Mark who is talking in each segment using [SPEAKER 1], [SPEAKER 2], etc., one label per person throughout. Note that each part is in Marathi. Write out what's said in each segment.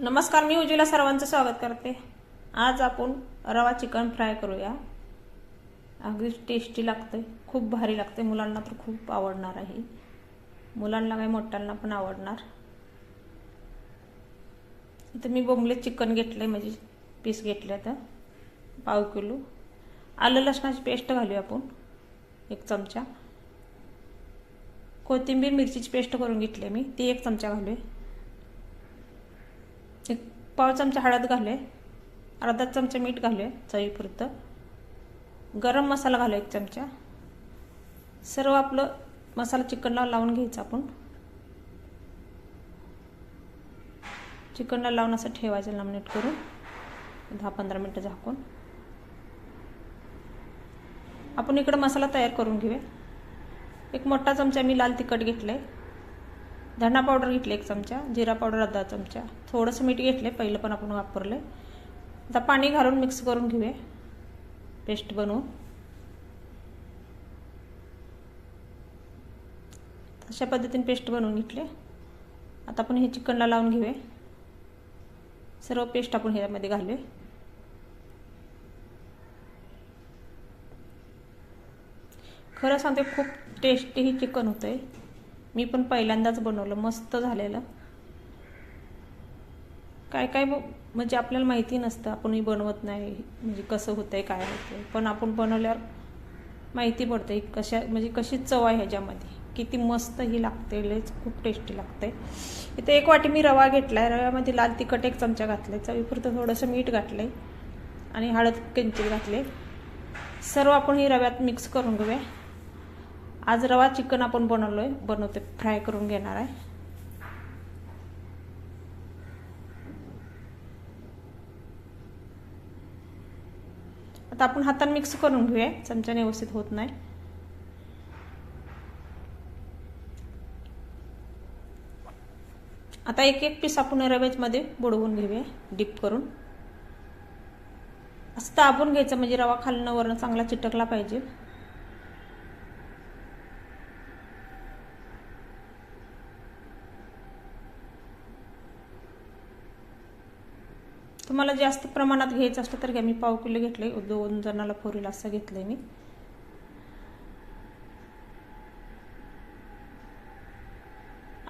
[SPEAKER 1] नमस्कार मी उजीला सर्वांचं स्वागत करते. आज आपण रवा चिकन फ्राय करूया. अगदी टेस्टी लागते खूप भारी लागते मुलांना तर खूप आवडणार आहे. मुलांना काही मोठ्यांना पण आवडणार. इथं मी बोंबले चिकन घेतलं आहे म्हणजे पीस घेतले तर पाव किलो. आलं लसणाची पेस्ट घालूया आपण एक चमचा. कोथिंबीर मिरचीची पेस्ट करून घेतली मी ती एक चमचा घालूया. पाव चमचा हळद घालूया अर्धा चमचा मीठ घालूया चवीपुरतं. गरम मसाला घालू एक चमचा. सर्व आपलं मसाला चिकनला लावून घ्यायचा आपण. चिकनला लावून असं ठेवायचं लमनेट करून दहा पंधरा मिनटं झाकून. आपण इकडं मसाला तयार करून घेऊया. एक मोठा चमचा मी लाल तिखट घेतलं आहे धणा पावडर घेतली एक चमचा जिरा पावडर अर्धा चमचा. थोडंसं मीठ घेतले पहिलं पण आपण वापरलं आता पाणी घालून मिक्स करून घेऊया. पेस्ट बनवून. अशा पद्धतीने पेस्ट बनवून घेतले. आता आपण हे चिकनला लावून घेऊया. सर्व पेस्ट आपण ह्यामध्ये घालूया. खरं सांगते खूप टेस्टी ही चिकन होतं आहे मी पण पहिल्यांदाच बनवलं मस्त झालेलं. काय काय म्हणजे आपल्याला माहिती नसतं आपणही बनवत नाही म्हणजे कसं होतं आहे काय होतंय. पण आपण बनवल्यावर माहिती पडते कशा म्हणजे कशी चव आहे ह्याच्यामध्ये. किती मस्त ही लागते लयच खूप टेस्टी लागते. इथे एक वाटी मी रवा घेतला आहे रव्यामध्ये लाल तिखट एक चमचा घातला आहे चवीपुरतं थोडंसं मीठ घातलं आहे आणि हळद किंचित घातले सर्व आपण ही रव्यात मिक्स करून घेऊया. आज रवा चिकन आपण बनवलो आहे बनवते फ्राय करून घेणार आहे. आता आपण हाताने मिक्स करून घेऊया. चमच्याने व्यवस्थित होत नाही. आता एक एक पीस आपण रव्यामध्ये बुडवून घेऊया डीप करून. असं ताबून घ्यायचं म्हणजे रवा खालनं वरण चांगला चिटकला पाहिजे. तुम्हाला जास्त प्रमाणात घ्यायचं असलं तर घ्या. मी पाव किलो घेतले दोन जणाला फोरील असं घेतलंय मी.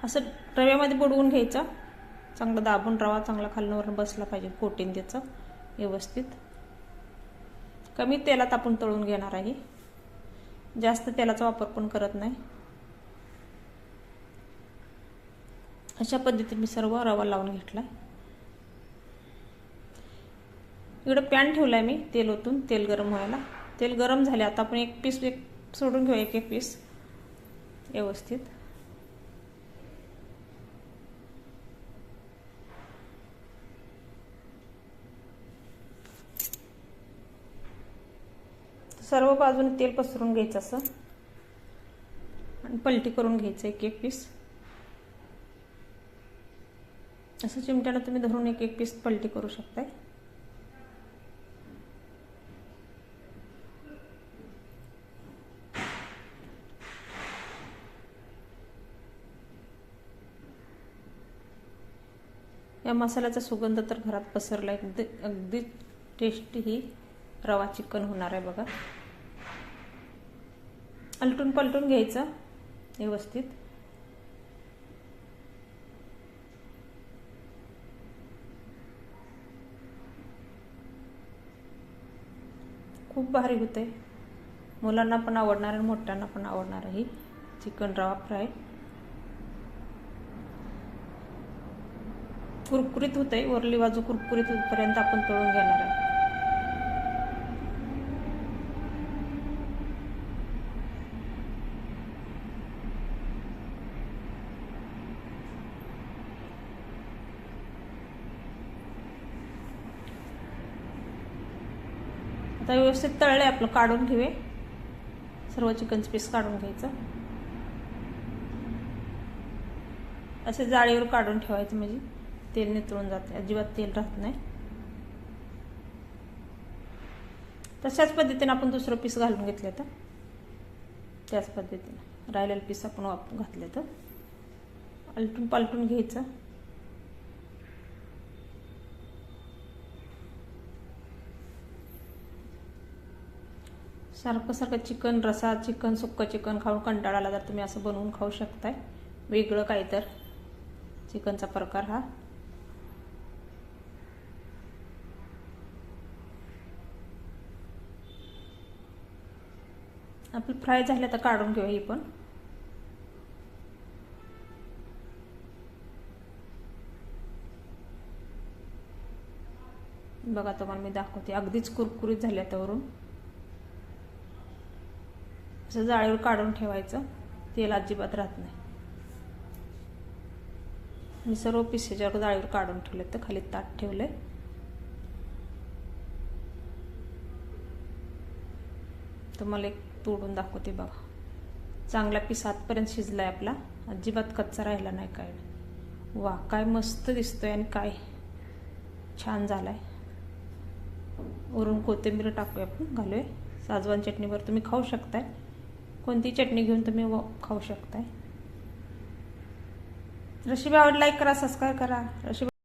[SPEAKER 1] असं रव्यामध्ये बुडवून घ्यायचं. चांगलं दाबून रवा चांगला खालण्यावर बसला पाहिजे. कोटीन त्याचं व्यवस्थित. कमी तेलात आपण तळून घेणार आहे. जास्त तेलाचा वापर पण करत नाही. अशा पद्धतीने मी सर्व रवा लावून घेतला आहे इकडं पॅन ठेवला आहे मी तेल ओतून तेल गरम व्हायला. तेल गरम झाले आता आपण एक पीस एक सोडून घेऊ एक एक पीस व्यवस्थित. सर्व बाजूने तेल पसरून घ्यायचं असं. आणि पलटी करून घ्यायचं एक एक पीस असं चिमट्याला तुम्ही धरून एक एक पीस पलटी करू शकताय. या मसाल्याचा सुगंध तर घरात पसरला. अगदी अगदी टेस्टी ही रवा चिकन होणार आहे बघा. अलटून पलटून घ्यायचं व्यवस्थित. खूप भारी होते मुलांना पण आवडणार आणि मोठ्यांना पण आवडणार आहे चिकन रवा फ्राय कुरकुरीत होते वरली बाजू कुरकुरीत होतपर्यंत आपण तळून घेणार आहे. आता व्यवस्थित तळले आपलं काढून घेऊया. सर्व चिकनचे पीस काढून घ्यायचं. असे जाळीवर काढून ठेवायचं म्हणजे. तेल नितळून जाते अजिबात तेल राहत नाही. तशाच पद्धतीने आपण दुसरं पीस घालून घेतलं तर? त्याच पद्धतीनं. राहिलेलं पीस आपण वाप घातलं तर? आलटून पालटून घ्यायचं. सारखं सारखं चिकन रसा चिकन सुक्क चिकन खाऊन कंटाळाला तर तुम्ही असं बनवून खाऊ शकताय. वेगळं काय तर चिकनचा प्रकार हा. आपली फ्राय झाल्या तर काढून घेऊया ही पण. बघा तुम्हाला मी दाखवते. अगदीच कुरकुरीत झाल्या त्यावरून असं जाळीवर काढून ठेवायचं. तेल अजिबात राहत नाही. मी सर्व पिसेच्यावर जाळीवर काढून ठेवले तर खाली ताट ठेवले तुम्हाला एक तोडून दाखवते बघा चांगला पीस आतपर्यंत शिजलाय आपला. अजिबात कच्चा राहिला नाही काय. वा काय मस्त दिसतोय आणि काय छान झालाय. वरून कोथिंबीर टाकूया आपण घालूया. साजवान चटणीवर तुम्ही खाऊ शकताय. कोणती चटणी घेऊन तुम्ही व- खाऊ शकताय. रशिबा आवड लाईक करा सबस्क्राईब करा. रशिबा